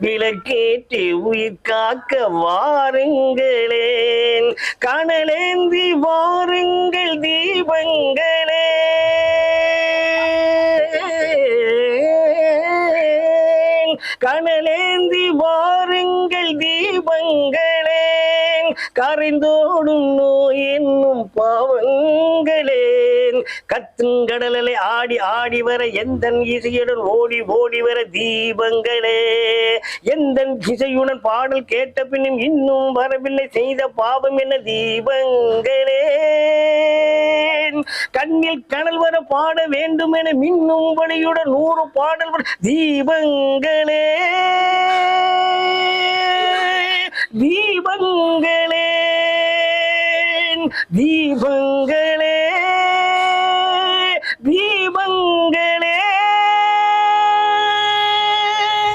விளக்கேற்றி உயிர் காக்க வாருங்களேன். கனலேந்தி வாருங்கள் தீபங்களே. கனலேந்தி வாருங்கள் தீபங்களே. கரைந்தோடும் நோய் என்னும் பாவங்களே. கத்துங்கடலே ஆடி ஆடி வர எந்த இசையுடன் ஓடி ஓடி வர தீபங்களே? எந்த இசையுடன் பாடல் கேட்ட பின்னும் இன்னும் வரவில்லை செய்த பாபம் என்ன தீபங்களே? கண்ணில் கடல் வர பாட வேண்டும் என மின்னும் வழியுடன் நூறு பாடல் தீபங்களே? தீபங்களே தீபங்கள்.